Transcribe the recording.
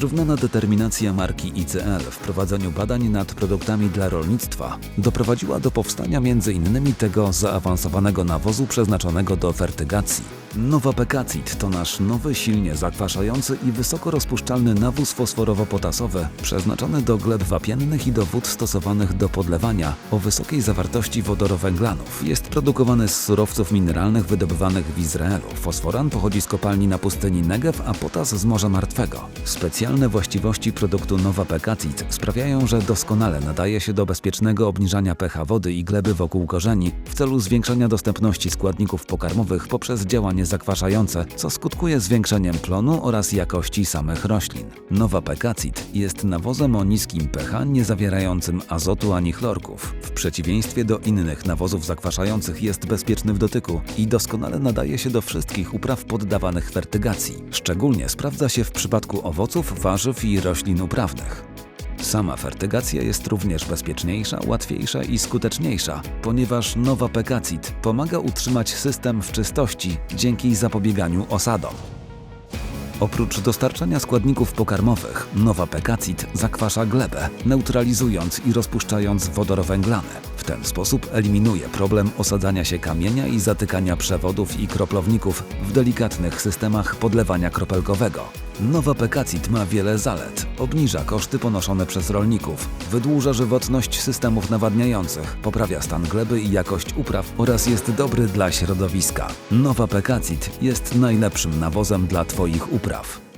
Zrównana determinacja marki ICL w prowadzeniu badań nad produktami dla rolnictwa doprowadziła do powstania m.in. tego zaawansowanego nawozu przeznaczonego do fertygacji. Nowa Pekacit to nasz nowy, silnie zakwaszający i wysoko rozpuszczalny nawóz fosforowo-potasowy przeznaczony do gleb wapiennych i do wód stosowanych do podlewania o wysokiej zawartości wodorowęglanów. Jest produkowany z surowców mineralnych wydobywanych w Izraelu. Fosforan pochodzi z kopalni na pustyni Negev, a potas z Morza Martwego. Specjalne właściwości produktu Nowa Pekacit sprawiają, że doskonale nadaje się do bezpiecznego obniżania pH wody i gleby wokół korzeni w celu zwiększenia dostępności składników pokarmowych poprzez działanie zakwaszające, co skutkuje zwiększeniem plonu oraz jakości samych roślin. Nowa Pekacit jest nawozem o niskim pH nie zawierającym azotu ani chlorków. W przeciwieństwie do innych nawozów zakwaszających jest bezpieczny w dotyku i doskonale nadaje się do wszystkich upraw poddawanych fertygacji. Szczególnie sprawdza się w przypadku owoców, warzyw i roślin uprawnych. Sama fertygacja jest również bezpieczniejsza, łatwiejsza i skuteczniejsza, ponieważ nowa Pekacit pomaga utrzymać system w czystości dzięki zapobieganiu osadom. Oprócz dostarczania składników pokarmowych, nowa Pekacit zakwasza glebę, neutralizując i rozpuszczając wodorowęglany. Ten sposób eliminuje problem osadzania się kamienia i zatykania przewodów i kroplowników w delikatnych systemach podlewania kropelkowego. Nowa Pekacit ma wiele zalet. Obniża koszty ponoszone przez rolników, wydłuża żywotność systemów nawadniających, poprawia stan gleby i jakość upraw oraz jest dobry dla środowiska. Nowa Pekacit jest najlepszym nawozem dla Twoich upraw.